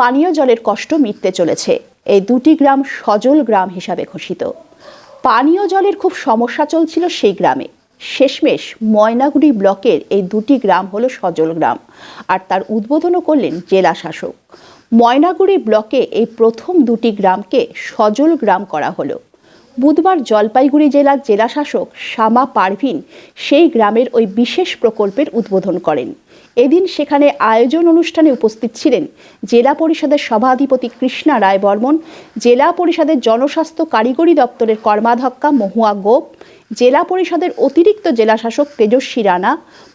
পানীয় জলের কষ্ট মিটতে চলেছে। এই দুটি গ্রাম সজল গ্রাম হিসাবে ঘোষিত। পানীয় জলের খুব সমস্যা চলছিল সেই গ্রামে। শেষমেশ ময়নাগুড়ি ব্লকের এই দুটি গ্রাম হলো সজল গ্রাম আর তার উদ্বোধনও করলেন জেলা শাসক। ময়নাগুড়ি ব্লকে এই প্রথম দুটি গ্রামকে সজল গ্রাম করা হলো। বুধবার জলপাইগুড়ি জেলার জেলাশাসক শামা পারভিন সেই গ্রামের ওই বিশেষ প্রকল্পের উদ্বোধন করেন। এদিন সেখানে আয়োজন অনুষ্ঠানে উপস্থিত ছিলেন জেলা পরিষদের সভাধিপতি কৃষ্ণা রায় বর্মন জেলা পরিষদের জনস্বাস্থ্য কারিগরি দপ্তরের কর্মাধ্যক্ষা মহুয়া গোপ, জেলা পরিষদের অতিরিক্ত জেলাশাসক তেজস্বী রানা,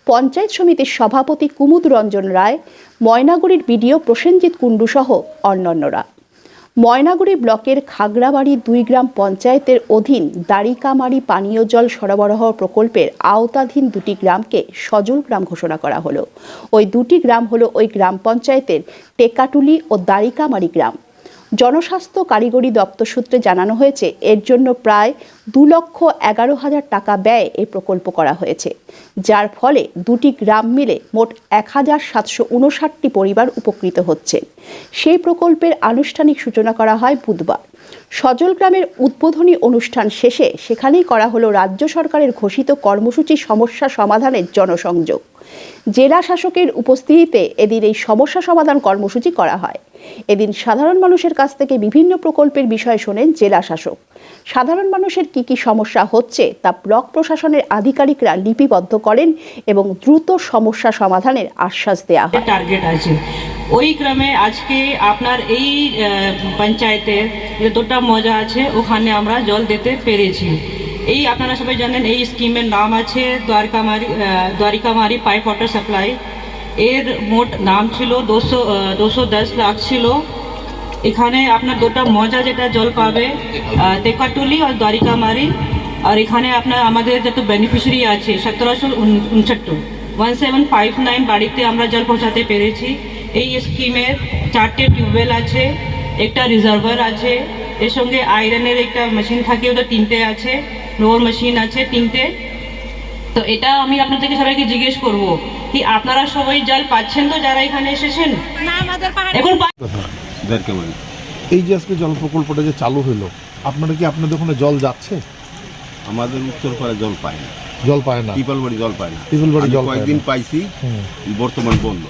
পঞ্চায়েত সমিতির সভাপতি কুমুদ রঞ্জন রায়, ময়নাগুড়ির বিডিও প্রসেনজিৎ কুণ্ডু সহ অন্যান্যরা। ময়নাগুড়ি ব্লকের খাগড়াবাড়ি দুই গ্রাম পঞ্চায়েতের অধীন দাড়িকামারি পানীয় জল সরবরাহ প্রকল্পের আওতাধীন দুটি গ্রামকে সজল গ্রাম ঘোষণা করা হলো। ওই দুটি গ্রাম হলো ওই গ্রাম পঞ্চায়েতের টেকাটুলি ও দাড়িকামারি গ্রাম। জনস্বাস্থ্য কারিগরি দপ্তর সূত্রে জানানো হয়েছে, এর জন্য প্রায় দু লক্ষ এগারো হাজার টাকা ব্যয়ে এই প্রকল্প করা হয়েছে, যার ফলে দুটি গ্রাম মিলে মোট এক হাজার সাতশো উনষাটটি পরিবার উপকৃত হচ্ছে। সেই প্রকল্পের আনুষ্ঠানিক সূচনা করা হয় বুধবার। সজল গ্রামের উদ্বোধনী অনুষ্ঠান শেষে সেখানেই করা হলো রাজ্য সরকারের ঘোষিত কর্মসূচি সমস্যা সমাধানের জনসংযোগ। জেলা শাসকের উপস্থিতিতে এদিন এই সমস্যা সমাধান কর্মসূচি করা হয়। এদিন সাধারণ মানুষের কাছ থেকে বিভিন্ন প্রকল্পের বিষয় শোনেন জেলা শাসক। সাধারণ মানুষের কি কি সমস্যা হচ্ছে তা ব্লক প্রশাসনের আধিকারিকরা লিপিবদ্ধ করেন এবং দ্রুত সমস্যা সমাধানের আশ্বাস দেওয়া হয়। টার্গেট আছে। ওই ক্রমে আজকে আপনার এই আহ, পঞ্চায়েতের যে দুটা মজা আছে ওখানে আমরা জল দিতে পেরেছি। এই আপনারা সবাই জানেন এই স্কিমের নাম আছে Dwarkamari Dwarikamari pipe water supply. এর মোট নাম ছিল দুশো দুশো দশ লাখ ছিল। এখানে আপনার দুটো মজা যেটা জল পাবে তেকাটুলি আর দ্বারিকামারি আর এখানে আপনার আমাদের যত বেনিফিশিয়ারি আছে সতেরোশো উনসত্তর ওয়ান সেভেন ফাইভ নাইন বাড়িতে আমরা জল পৌঁছাতে পেরেছি। এই স্কিমের চারটে টিউবওয়েল আছে একটা রিজার্ভার আছে এর সঙ্গে আয়রনের একটা মেশিন থাকে ওটা তিনটে আছে লোয়ার মেশিন আছে তিনটে। তো এটা আমি আপনাদেরকে সবাইকে জিজ্ঞেস করব কি আপনারা সবাই জল পাচ্ছেন তো যারা এখানে এসেছেন? এখন দেড়কে বলি। এই যে আজকে জল প্রকল্পটা যে চালু হলো আপনারা কি আপনাদের ওখানে জল যাচ্ছে? আমাদের উত্তরপাড়া জল পায় না। জল পায় না। টিপালবাড়ি জল পায় না। টিপালবাড়ি আমি জল পায় কয়েকদিন। পাইছি বর্তমান বন্ধ।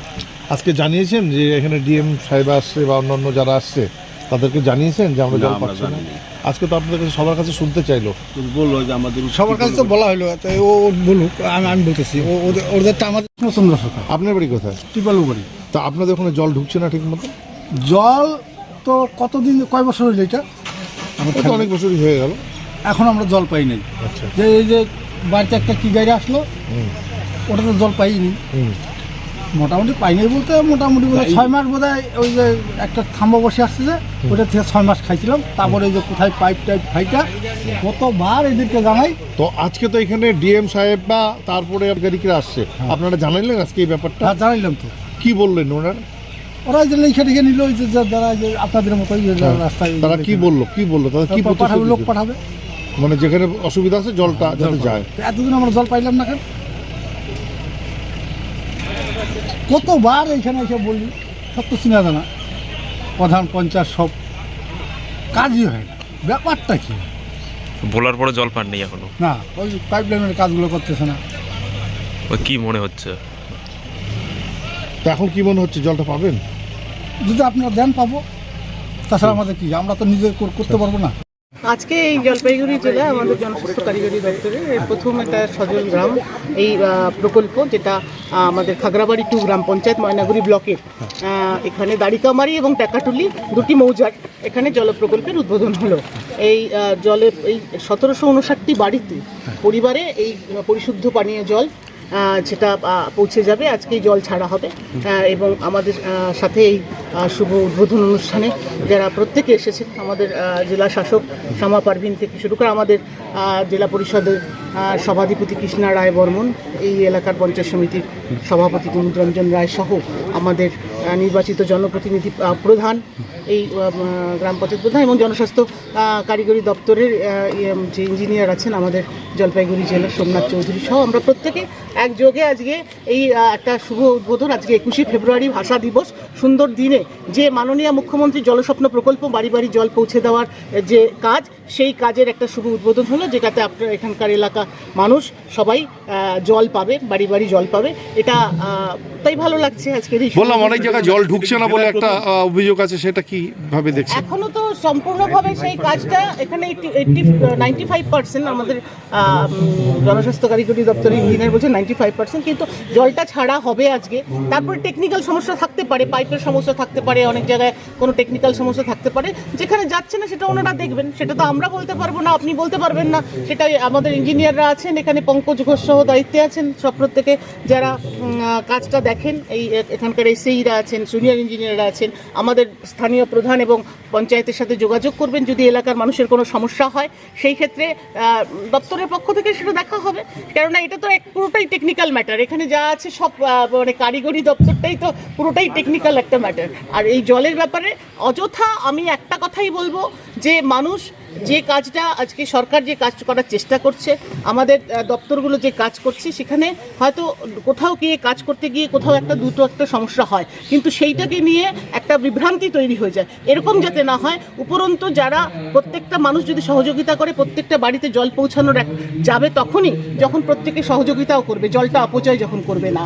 আজকে জানিয়েছেন যে এখানে ডিএম সাহেব আসছে বা অন্যান্য যারা আসছে তাদেরকে জানিয়েছেন যে আমরা জল পাচ্ছি না? আজকে তো আপনাদের কাছে সবার কাছে শুনতে চাইলো। বলল যে আমাদের সবার কাছে তো বলা হলো তাই ও বলুক আমি আমি বলতেছি ও ওদের ওদেরটা আমাদের আপনার বাড়ি কোথায়? টিপালু বাড়ি তা আপনাদের ওখানে জল ঢুকছে না ঠিক মতো জল তো কতদিন কয় বছর হলো এটা? অনেক বছরই হয়ে গেল। এখন আমরা জল পাই নাই। আচ্ছা। যে এই যে বাড়িতে একটা কি গাড়ি আসলো ওটা তো জল পাইনি। মোটামুটি পাই নাই বলতে মোটামুটি বোধহয় ছয় মাস বোধ ওই যে একটা থাম্বা বসে আসছে যে ওটা থেকে ছয় মাস খাইছিলাম। তারপরে ওই যে কোথায় পাইপ টাইপ ফাইটা কতবার এদেরকে জানাই। তো আজকে তো এখানে ডিএম সাহেব বা তারপরে আধিকারিকরা আসছে। আপনারা জানাইলেন আজকে এই ব্যাপারটা? হ্যাঁ জানাইলাম তো। কি বললেন ওনারা? ওরা যে লিখে টিখে নিল ওই যে যারা যে আপনাদের মতো রাস্তায় তারা কি বলল? কি বলল? তারা কি পাঠাবে লোক পাঠাবে। মানে যেখানে অসুবিধা আছে জলটা যাতে যায়। এতদিন আমরা জল পাইলাম না কেন? কতবার এখানে এসে বললি সব তো চিনা জানা। প্রধান পঞ্চায়েত সব কাজই হয় না। ব্যাপারটা কি? বলার পরে জল পাননি এখনও? না ওই পাইপ লাইনের কাজগুলো করতেছে না। ওই কি মনে হচ্ছে? তো এখন কি মনে হচ্ছে জলটা পাবেন? যদি আপনারা দেন পাবো তাছাড়া আমাদের কি? আমরা তো নিজে করতে পারব না। আজকে এই জলপাইগুড়ি জেলায় আমাদের জনস্বাস্থ্য কারিগরি দপ্তরে এই প্রথম একটা সজল গ্রাম এই প্রকল্প যেটা আমাদের খাগড়াবাড়ি টু গ্রাম পঞ্চায়েত ময়নাগুড়ি ব্লকের এখানে দাড়িকামারি এবং টাকাটুলি দুটি মৌজার এখানে জল প্রকল্পের উদ্বোধন হলো। এই জলে এই সতেরোশো উনষাটটি বাড়িতে পরিবারে এই পরিশুদ্ধ পানীয় জল যেটা পৌঁছে যাবে। আজকেই জল ছাড়া হবে এবং আমাদের সাথে এই শুভ উদ্বোধন অনুষ্ঠানে যারা প্রত্যেকে এসেছেন আমাদের জেলা শাসক শ্যামা পারভিন থেকে শুরু করে আমাদের জেলা পরিষদের সভাধিপতি কৃষ্ণা রায় বর্মন এই এলাকার পঞ্চায়েত সমিতির সভাপতি কুমুদ রঞ্জন রায় সহ আমাদের নির্বাচিত জনপ্রতিনিধি প্রধান এই গ্রাম পঞ্চায়েত প্রধান এবং জনস্বাস্থ্য কারিগরি দপ্তরের ইয়ে, যে ইঞ্জিনিয়ার আছেন আমাদের জলপাইগুড়ি জেলার সোমনাথ চৌধুরী সহ আমরা প্রত্যেকে একযোগে আজকে এই একটা শুভ উদ্বোধন আজকে একুশে ফেব্রুয়ারি ভাষা দিবস সুন্দর দিনে যে মাননীয় মুখ্যমন্ত্রী জলস্বপ্ন প্রকল্প বাড়ি বাড়ি জল পৌঁছে দেওয়ার যে কাজ সেই কাজের একটা শুভ উদ্বোধন হলো যেটাতে আপনার এখানকার এলাকা মানুষ সবাই জল পাবে বাড়ি বাড়ি জল পাবে। এটা তাই ভালো লাগছে আজকের এই বললাম অনেক জায়গায় জল ঢুকছে না বলে একটা অভিযোগ আছে সেটা কি ভাবে দেখছেন? এখনও তো সম্পূর্ণভাবে সেই কাজটা এখানে এইটি নাইনটি ফাইভ পার্সেন্ট আমাদের জনস্বাস্থ্য কারিগরি দপ্তরের ইঞ্জিনিয়ার বলছে নাইনটি ফাইভ পার্সেন্ট কিন্তু জলটা ছাড়া হবে আজকে। তারপরে টেকনিক্যাল সমস্যা থাকতে পারে পাইপের সমস্যা থাকতে পারে অনেক জায়গায় কোনো টেকনিক্যাল সমস্যা থাকতে পারে। যেখানে যাচ্ছে না সেটা ওনারা দেখবেন সেটা তো আমরা বলতে পারব না, আপনি বলতে পারবেন না। সেটা আমাদের ইঞ্জিনিয়াররা আছেন, এখানে পঙ্কজ ঘোষ সহ দায়িত্বে আছেন। সব প্রত্যেকে যারা কাজটা দেখেন, এই এখানকার এসএইরা আছেন জুনিয়র ইঞ্জিনিয়াররা আছেন, আমাদের স্থানীয় প্রধান এবং পঞ্চায়েতের সাথে যোগাযোগ করবেন। যদি এলাকার মানুষের কোনো সমস্যা হয়, সেই ক্ষেত্রে দপ্তরের পক্ষ থেকে সেটা দেখা হবে। কেননা এটা তো এক পুরোটাই টেকনিক্যাল ম্যাটার এখানে যা আছে সব মানে কারিগরি দপ্তরটাই তো পুরোটাই টেকনিক্যাল একটা ম্যাটার আর এই জলের ব্যাপারে অযথা আমি একটা কথাই বলব যে, মানুষ যে কাজটা আজকে সরকার যে কাজ করার চেষ্টা করছে, আমাদের দপ্তরগুলো যে কাজ করছে, সেখানে হয়তো কোথাও গিয়ে কাজ করতে গিয়ে কোথাও একটা দুটো একটা সমস্যা হয়। কিন্তু সেইটাকে নিয়ে একটা বিভ্রান্তি তৈরি হয়ে যায়। এরকম যাতে না হয়, উপরন্তু যারা প্রত্যেকটা মানুষ যদি সহযোগিতা করে, প্রত্যেকটা বাড়িতে জল পৌঁছানোর যাবে তখনই যখন প্রত্যেকে সহযোগিতাও করবে, জলটা অপচয় যখন করবে না।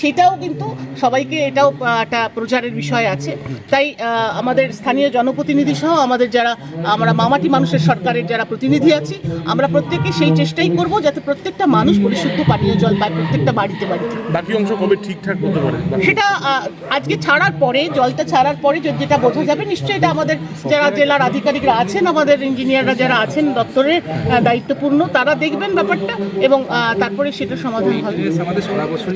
সেটাও কিন্তু সবাইকে এটাও একটা প্রচারের বিষয় আছে। তাই আমাদের স্থানীয় জনপ্রতিনিধি সহ আমাদের যারা, আমরা মামাটি মানুষের সরকারের যারা প্রতিনিধি আছি আমরা প্রত্যেকে সেই চেষ্টাই করব যাতে প্রত্যেকটা মানুষ পরিশুদ্ধ পানীয় জল পায় প্রত্যেকটা বাড়িতে বাড়িতে। বাকি অংশ কবে ঠিকঠাক হতে পারে? সেটা আজকে ছাড়ার পরে জলটা ছাড়ার পরে যে- যেটা বোঝা যাবে নিশ্চয়ই এটা আমাদের যারা জেলার আধিকারিকরা আছেন আমাদের ইঞ্জিনিয়াররা যারা আছেন দপ্তরের দায়িত্বপূর্ণ তারা দেখবেন ব্যাপারটা এবং তারপরে সেটা সমাধান হবে।